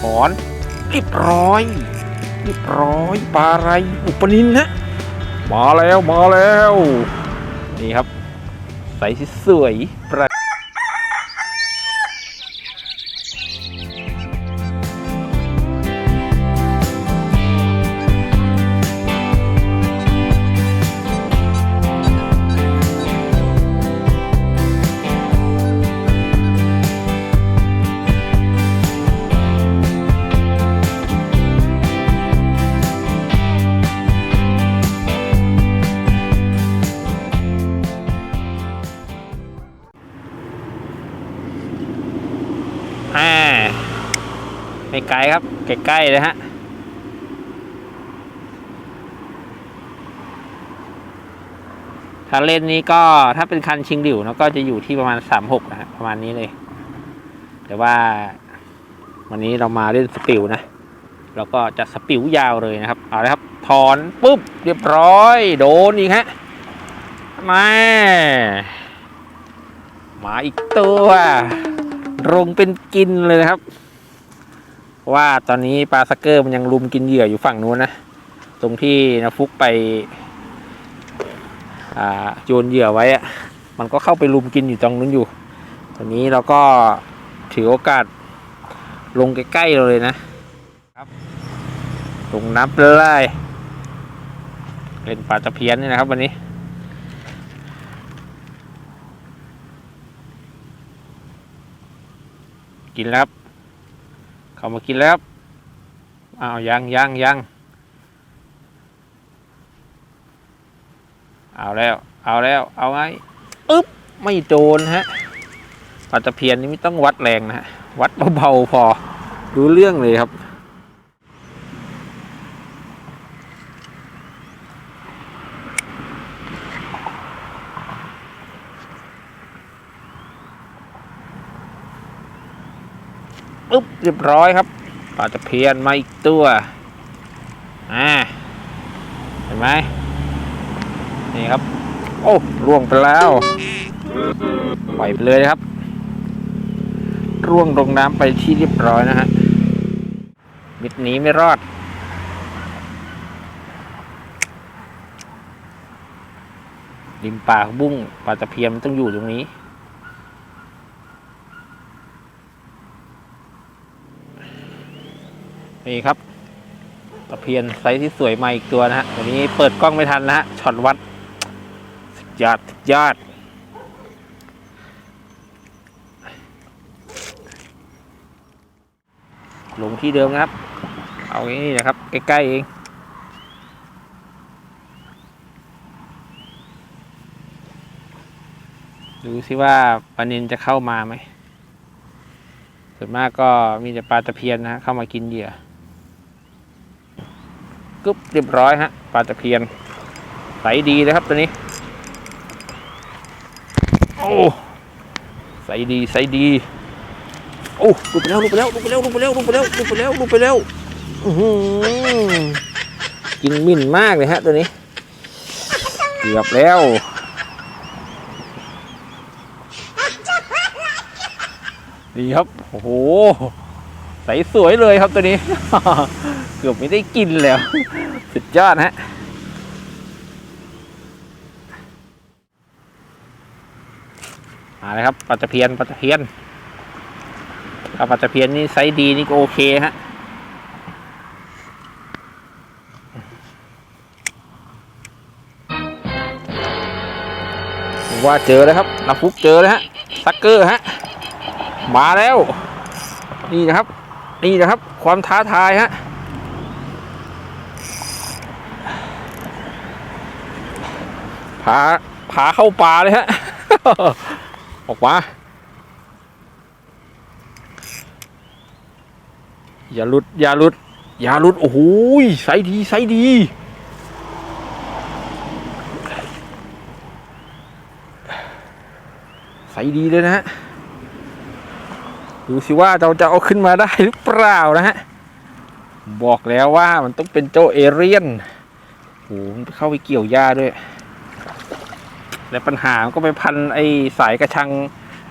ถอนเรียบร้อยเรียบร้อยปลาอะไรอุปนินฮะมาแล้วมาแล้ว นี่ครับ ใสสวยปลา ไม่ไกลครับ ใกล้ๆเลยฮะถ้าเล่นนี้ก็ถ้าเป็นคันชิงดิวเนอะก็จะอยู่ที่ประมาณสามหกนะฮะประมาณนี้เลย แต่ว่า วันนี้เรามาเล่นสปิวนะเราก็จะสปิวยาวเลยนะครับ เอาเลยครับ ถอนปุ๊บ เรียบร้อย โดนอีกฮะมามาอีกตัวลงเป็นกินเลยนะครับ ว่าตอนนี้ปลาสกเกอร์มันยังลุมกินเหยื่ออยู่ฝั่งนู้นนะ ตรงที่นะฟุกไปโยนเหยื่อไว้อะมันก็เข้าไปลุมกินอยู่ตรงนู้นอยู่ ตอนนี้เราก็ถือโอกาสลงใกล้ๆเราเลยนะครับลงน้ำเลยเล่นปลาตะเพียนนี่นะครับวันนี้กินแล้วครับ เขามากินแล้วครับอ้าวยังยังยังเอาแล้ว เอาแล้ว เอาไงอึ๊บไม่โดนฮะปลาตะเพียนนี่ไม่ต้องวัดแรงนะฮะวัดเบาๆพอรู้เรื่องเลยครับ ปึ๊บเรียบร้อยครับปลาตะเพียนมาอีกตัวอ่าเห็นไหมนี่ครับ โอ้ร่วงไปแล้วปล่อยไปเลยครับ ร่วงลงน้ำไปที่เรียบร้อยนะฮะมิดหนี้ไม่รอดริมปากบุ้งปลาตะเพียนมันต้องอยู่ตรงนี้ นี่ครับตะเพียนไซส์ที่สวยมาอีกตัวนะฮะวันนี้เปิดกล้องไม่ทันนะฮะช็อตวัดสุดยอดสุดยอดลงที่เดิมครับ เอาอย่างนี้นะครับ ใกล้ๆเอง ดูสิว่าปลาเนินจะเข้ามาไหมส่วนมากก็มีแต่ปลาตะเพียนนะฮะเข้ามากินเหยื่อ กึ๊บเรียบร้อยฮะปลาตะเพียนใสดีเลยครับตัวนี้โอ้ใสดีใสดีโอ้ลุกไปแล้วลุกไปแล้วลุกไปแล้วลุกไปแล้วลุกไปแล้วลุกไปแล้วลุกไปแล้วอื้อหือกินมิ่นมากเลยฮะตัวนี้เกือบแล้วดีครับโอ้โหใสสวยเลยครับตัวนี้ เกือบไม่ได้กินแล้ว สุดยอดฮะมาเลยครับปลาตะเพียนปลาตะเพียนถ้าปลาตะเพียนนี่ไซส์ดีนี่ก็โอเคฮะว่าเจอแล้วครับนาฟุกเจอแล้วฮะซักเกอร์ฮะมาแล้ว นี่นะครับ นี่นะครับ ความท้าทายฮะาพาเข้าป่าเลยฮะ ออกมา อย่าหลุด อย่าหลุด อย่าหลุด โอ้โหยไซส์ดีไซส์ดี ไซส์ดีเลยนะฮะ ดูสิว่าเราจะเอาขึ้นมาได้หรือเปล่านะฮะ บอกแล้วว่ามันต้องเป็นเจ้าเอเรียนโอ้โหมันเข้าไปเกี่ยวหญ้าด้วย และปัญหาก็ไปพันไอ้สายกระชัง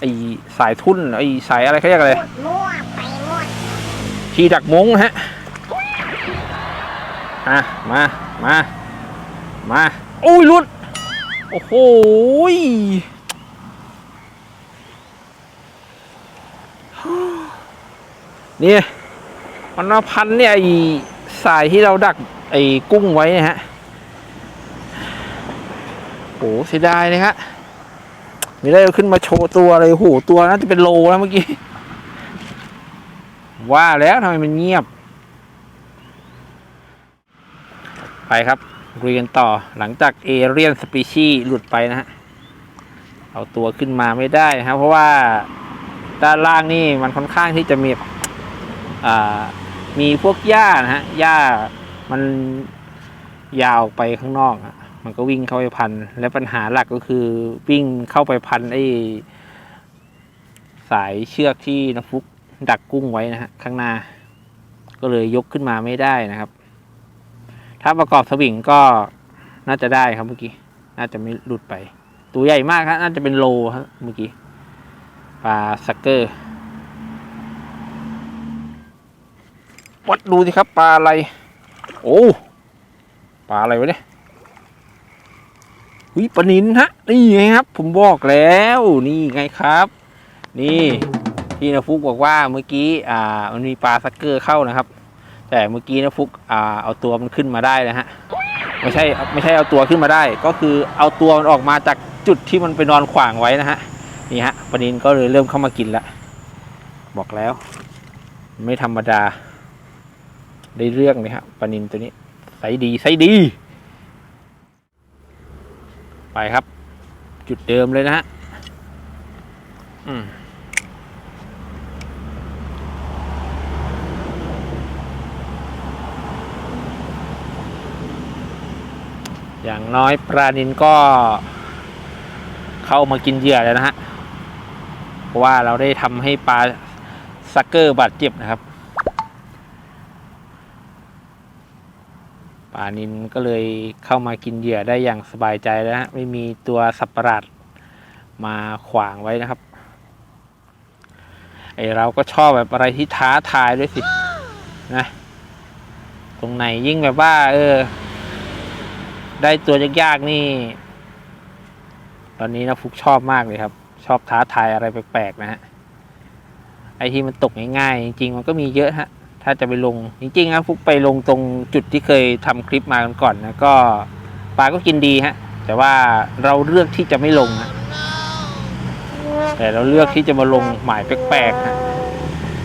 ไอ้สายทุ่นไอ้สายอะไรเขาเรียกอะไรมั่วไปหมดที่ดักมุ้งฮะอะมามามาโอ้ยลุดโอ้โหยนี่ยมันมาพันเนี่ยไอ้สายที่เราดักไอ้กุ้งไว้นะฮะ โอ้เสียดายเลยฮะไม่ได้เอาขึ้นมาโชว์ตัวเลยโอ้โหตัวน่าจะเป็นโลแล้วเมื่อกี้ ว่าแล้วทำไมมันเงียบ ไปครับคุยนต่อหลังจากเอเรียนสปีชีหลุดไปนะฮะ เอาตัวขึ้นมาไม่ได้นะครับ เพราะว่าด้านล่างนี่มันค่อนข้างที่จะมีมีพวกหญ้านะฮะหญ้ามันยาวไปข้างนอกอะ มันก็วิ่งเข้าไปพัน และปัญหาหลักก็คือวิ่งเข้าไปพันไอ้สายเชือกที่นกฟุกดักกุ้งไว้นะฮะข้างหน้า ก็เลยยกขึ้นมาไม่ได้นะครับ ถ้าประกอบสวิงก็น่าจะได้ครับเมื่อกี้ น่าจะไม่หลุดไป ตัวใหญ่มากครับน่าจะเป็นโลครับเมื่อกี้ปลาสักเกอร์วัดดูสิครับปลาอะไร โอ้ปลาอะไรวะเนี่ย วิปนินฮะนี่ไงครับ ผมบอกแล้วนี่ไงครับ นี่ที่นาฟุกบอกว่าเมื่อกี้อ่ามันมีปลาสักเกอร์เข้านะครับ แต่เมื่อกี้นฟุกอ่าเอาตัวมันขึ้นมาได้นะฮะไม่ใช่ไม่ใช่เอาตัวขึ้นมาได้ ก็คือเอาตัวมันออกมาจากจุดที่มันไปนอนขวางไว้นะฮะนี่ฮะปนินก็เลยเริ่มเข้ามากินแล้วบอกแล้ว ไม่ธรรมดา ได้เรื่องเลยฮะปนินตัวนี้ใสดีใสดี ไปครับ จุดเดิมเลยนะฮะออย่างน้อยปลานินก็เข้ามากินเหยื่อแล้วนะฮะ เพราะว่าเราได้ทำให้ปลาซักเกอร์บาดเจ็บนะครับ ปลานินก็เลยเข้ามากินเหยื่อได้อย่างสบายใจแล้วฮะไม่มีตัวสัตว์ประหลาดมาขวางไว้นะครับไอเราก็ชอบแบบอะไรที่ท้าทายด้วยสินะตรงไหนยิ่งแบบว่า เออ ได้ตัวยากๆนี่ ตอนนี้นะฟุกชอบมากเลยครับ ชอบท้าทายอะไรแปลกๆนะฮะไอที่มันตกง่ายๆจริงๆมันก็มีเยอะฮะ ถ้าจะไปลงจริงๆนะฟุกไปลงตรงจุดที่เคยทำคลิปมากันก่อนนะก็ปลาก็กินดีฮะแต่ว่าเราเลือกที่จะไม่ลงฮะแต่เราเลือกที่จะมาลงหมายแปลกๆฮะ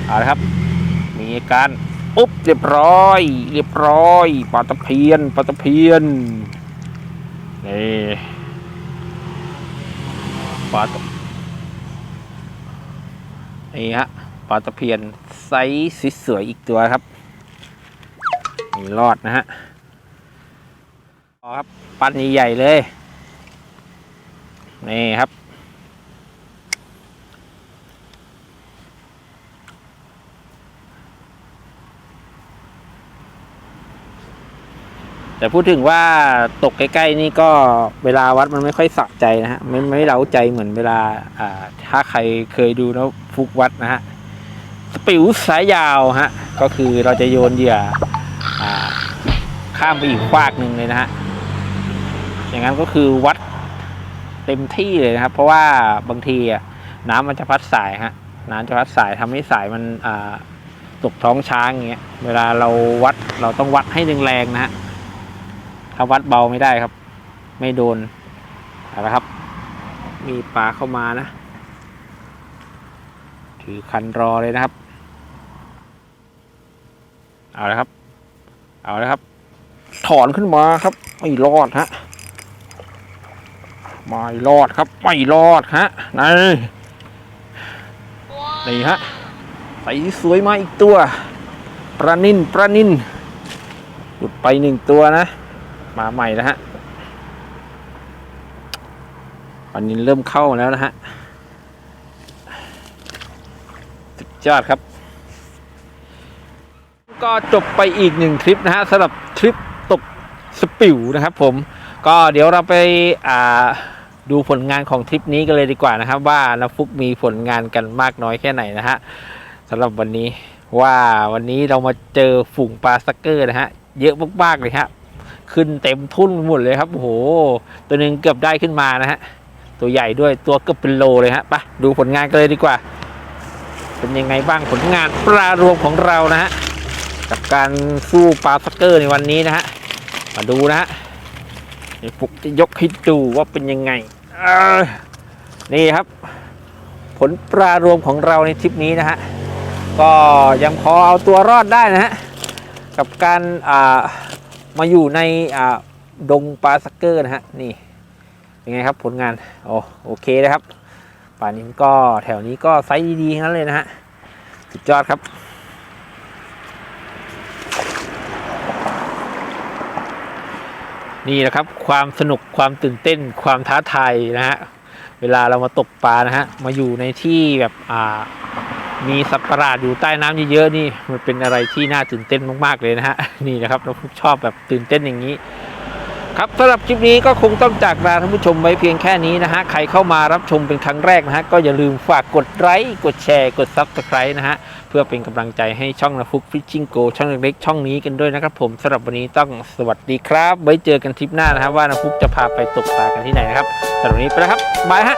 เอาละครับ มีการปุ๊บเรียบร้อย เรียบร้อยปลาตะเพียนปลาตะเพียนนี่ปลาตะนี่ฮะปลาตะเพียน ไซส์สวยๆอีกตัวครับนี่รอดนะฮะเอครับปันใหญ่ๆเลย นี่ครับ แต่พูดถึงว่าตกใกล้ๆนี่ก็เวลาวัดมันไม่ค่อยสะใจนะฮะ ไม่ไม่เล้าใจเหมือนเวลา อ่า ถ้าใครเคยดูนะฟุกวัดนะฮะ ปิวสายยาวฮะก็คือเราจะโยนเหยื่ออข้ามไปอีกฟากหนึ่งเลยนะฮะอย่างนั้นก็คือวัดเต็มที่เลยนะครับ เพราะว่าบางทีน้ำมันจะพัดสายฮะน้ำจะพัดสายทำให้สายมันตกท้องช้างอย่างเงี้ยเวลาเราวัดเราต้องวัดให้แรงๆนะฮะถ้าวัดเบาไม่ได้ครับ ไม่โดนเอาละครับ มีปลาเข้ามานะ ถือคันรอเลยนะครับ เอาละครับ เอาละครับ ถอนขึ้นมาครับ ไม่รอดฮะไม่รอดครับ ไม่รอดฮะนี่นี่ฮะใส่สวยมาอีกตัวปลานินปลานินหลุดไปหนึ่งตัวนะ มาใหม่แล้วฮะวันนี้เริ่มเข้าแล้วนะฮะสุดยอดครับ ก็จบไปอีกหนึ่งคลิปนะฮะสำหรับทริปตกสปิวนะครับผมก็เดี๋ยวเราไปอ่าดูผลงานของทริปนี้กันเลยดีกว่านะครับ ว่านาฟุกมีผลงานกันมากน้อยแค่ไหนนะฮะสำหรับวันนี้ว่าวันนี้เรามาเจอฝูงปลาสักเกอร์นะฮะเยอะมากๆเลยฮะขึ้นเต็มทุ่นหมดเลยครับโอ้โหตัวหนึ่งเกือบได้ขึ้นมานะฮะตัวใหญ่ด้วยตัวเกือบเป็นโลเลยฮะไปดูผลงานกันเลยดีกว่า เป็นยังไงบ้างผลงานปลารวมของเรานะฮะ กับการสู้ปลาสักเกอร์ในวันนี้นะฮะ มาดูนะฮะเดี๋ยวฟุกจะยกให้ดูว่าเป็นยังไง นี่ครับ ผลปลารวมของเราในทริปนี้นะฮะ ก็ยังพอเอาตัวรอดได้นะฮะ กับการมาอยู่ในดงปลาสักเกอร์นะฮะ นี่เป็นไงครับผลงาน โอโอเคนะครับป่านี้ก็แถวนี้ก็ไซส์ดีๆงนั้นเลยนะฮะ สุดยอดครับ นี่แหละครับความสนุกความตื่นเต้นความท้าทายนะฮะเวลาเรามาตกปลานะฮะมาอยู่ในที่แบบอ่ามีสัตว์ประหลาดอยู่ใต้น้ำเยอะๆนี่มันเป็นอะไรที่น่าตื่นเต้นมากๆเลยนะฮะนี่นะครับเราชอบแบบตื่นเต้นอย่างนี้ ครับสำหรับคลิปนี้ก็คงต้องจากลาท่านผู้ชมไว้เพียงแค่นี้นะฮะ ใครเข้ามารับชมเป็นครั้งแรกนะฮะ ก็อย่าลืมฝากกดไลค์ กดแชร์ กดซับสไครต์นะฮะ เพื่อเป็นกำลังใจให้ช่องนะฟุกฟิชชิงโกช่องเล็กๆ ช่องนี้กันด้วยนะครับผมสำหรับวันนี้ต้องสวัสดีครับ ไว้เจอกันทริปหน้านะฮะว่านะฟุกจะพาไปตกปลากันที่ไหนนะครับสำหรับวันนี้ไปแล้วครับบายฮะ